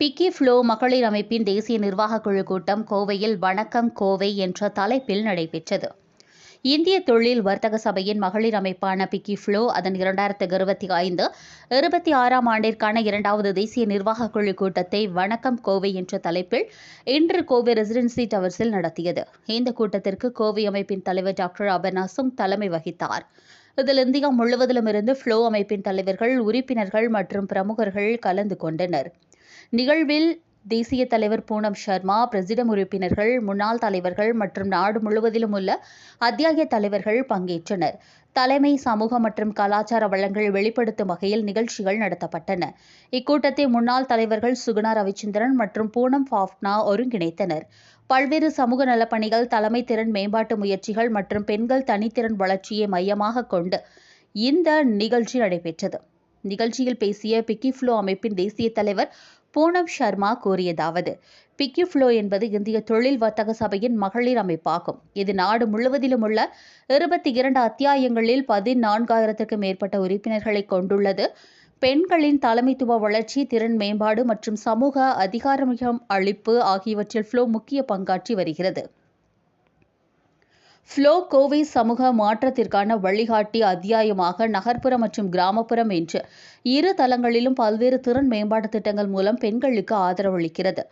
Piggy flow மகளிர் அமைப்பின் தேசிய நிர்வாகக் குழு கூட்டம் கோவையில் வணக்கம் கோவை என்ற தலைப்பில் நடைபெற்றது. இந்திய தொழில் வர்த்தக சபையின் மகளிர் அமைப்பான பிக்கி ஃப்ளோ அதன் இரண்டாயிரத்து இருபத்தி ஐந்து இருபத்தி ஆறாம் ஆண்டிற்கான இரண்டாவது தேசிய நிர்வாகக் குழு கூட்டத்தை வணக்கம் கோவை என்ற தலைப்பில் இன்று கோவை ரெசிடென்சி டவர்ஸில் நடத்தியது. இந்த கூட்டத்திற்கு கோவை அமைப்பின் தலைவர் டாக்டர் அபர்ணா தலைமை வகித்தார். இதில் இந்தியா முழுவதிலுமிருந்து ஃப்ளோ அமைப்பின் தலைவர்கள் உறுப்பினர்கள் மற்றும் பிரமுகர்கள் கலந்து கொண்டனர். நிகழ்வில் தேசிய தலைவர் பூனம் சர்மா பிரசிடம் உறுப்பினர்கள் முன்னாள் தலைவர்கள் மற்றும் நாடு முழுவதிலும் உள்ள அத்தியாய தலைவர்கள் பங்கேற்றனர். தலைமை சமூக மற்றும் கலாச்சார வளங்கள் வெளிப்படுத்தும் வகையில் நிகழ்ச்சிகள் நடத்தப்பட்டன. இக்கூட்டத்தை முன்னாள் தலைவர்கள் சுகுணா ரவிச்சந்திரன் மற்றும் பூனம் ஃபாஃப்னா ஒருங்கிணைத்தனர். பல்வேறு சமூக நலப்பணிகள் தலைமை திறன் மேம்பாட்டு முயற்சிகள் மற்றும் பெண்கள் தனித்திறன் வளர்ச்சியை மையமாக கொண்டு இந்த நிகழ்ச்சி நடைபெற்றது. நிகழ்ச்சியில் பேசிய பிக்கிஃப்ளோ அமைப்பின் தேசிய தலைவர் பூனம் சர்மா கூறியதாவது பிக்கி ஃப்ளோ என்பது இந்திய தொழில் வர்த்தக சபையின் மகளிர் அமைப்பாகும். இது நாடு முழுவதிலும் உள்ள இருபத்தி இரண்டு அத்தியாயங்களில் பதினான்காயிரத்திற்கும் மேற்பட்ட உறுப்பினர்களை கொண்டுள்ளது. பெண்களின் தலைமைத்துவ வளர்ச்சி திறன் மேம்பாடு மற்றும் சமூக அதிகாரமிகம் அளிப்பு ஆகியவற்றில் ஃப்ளோ முக்கிய பங்காற்றி வருகிறது. ஃப்ளோ கோவை சமூக மாற்றத்திற்கான வழிகாட்டி அத்தியாயமாக நகர்ப்புறம் மற்றும் கிராமப்புறம் என்று இரு தளங்களிலும் பல்வேறு திறன் மேம்பாட்டு திட்டங்கள் மூலம் பெண்களுக்கு ஆதரவளிக்கிறது.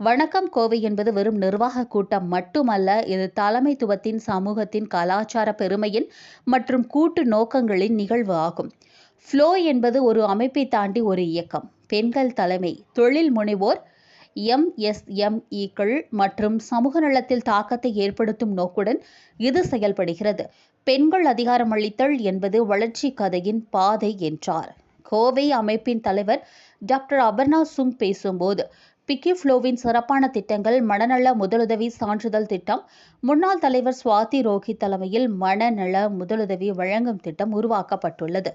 வணக்கம் கோவை என்பது வெறும் நிர்வாக கூட்டம் மட்டுமல்ல இது தலைமைத்துவத்தின் சமூகத்தின் கலாச்சார பெருமையின் மற்றும் கூட்டு நோக்கங்களின் நிகழ்வு ஆகும். ஃப்ளோ என்பது ஒரு அமைப்பை தாண்டி ஒரு இயக்கம். பெண்கள் தலைமை தொழில் முனைவோர் எம்எஸ்எம்இக்கள் மற்றும் சமூக நலத்தில் தாக்கத்தை ஏற்படுத்தும் நோக்குடன் இது செயல்படுகிறது. பெண்கள் அதிகாரம் அளித்தல் என்பது வளர்ச்சி கதையின் பாதை என்றார். கோவை அமைப்பின் தலைவர் டாக்டர் அபர்ணா சுங் பேசும்போது பிக்கி ஃப்ளோவின் சிறப்பான திட்டங்கள் மனநல முதலுதவி சான்றிதழ் திட்டம் முன்னாள் தலைவர் சுவாதி ரோஹித் தலைமையில் மனநல முதலுதவி வழங்கும் திட்டம் உருவாக்கப்பட்டுள்ளது.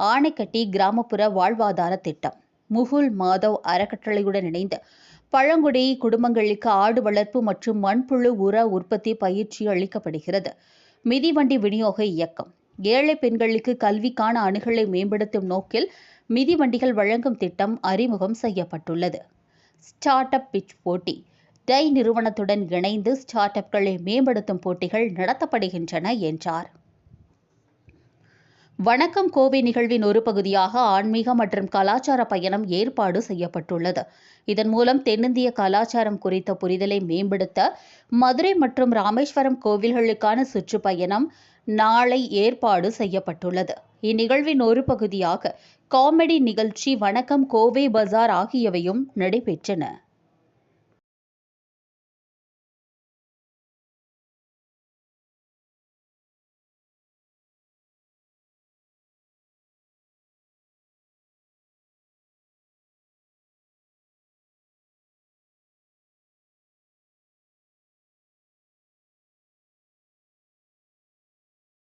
ஆணைக்கட்டி கிராமப்புற வாழ்வாதார திட்டம். முகுல் மாதவ் அறக்கட்டளையுடன் இணைந்து பழங்குடி குடும்பங்களுக்கு ஆடு வளர்ப்பு மற்றும் மண்புழு உர உற்பத்தி பயிற்சி அளிக்கப்படுகிறது. மிதிவண்டி விநியோக இயக்கம். ஏழை பெண்களுக்கு கல்விக்கான அணுகலை மேம்படுத்தும் நோக்கில் மிதிவண்டிகள் வழங்கும் திட்டம் அறிமுகம் செய்யப்பட்டுள்ளது. ஸ்டார்ட் அப் பிச் போட்டி. டை நிறுவனத்துடன் இணைந்து ஸ்டார்ட் அப்களை மேம்படுத்தும் போட்டிகள் நடத்தப்படுகின்றன என்றார். வணக்கம் கோவை நிகழ்வின் ஒரு பகுதியாக ஆன்மீக மற்றும் கலாச்சார பயணம் ஏற்பாடு செய்யப்பட்டுள்ளது. இதன் மூலம் தென்னிந்திய கலாச்சாரம் குறித்த புரிதலை மேம்படுத்த மதுரை மற்றும் ராமேஸ்வரம் கோவில்களுக்கான சுற்றுப்பயணம் நாளை ஏற்பாடு செய்யப்பட்டுள்ளது. இந்நிகழ்வின் ஒரு பகுதியாக காமெடி நிகழ்ச்சி வணக்கம் கோவை பஜார் ஆகியவையும் நடைபெற்றன.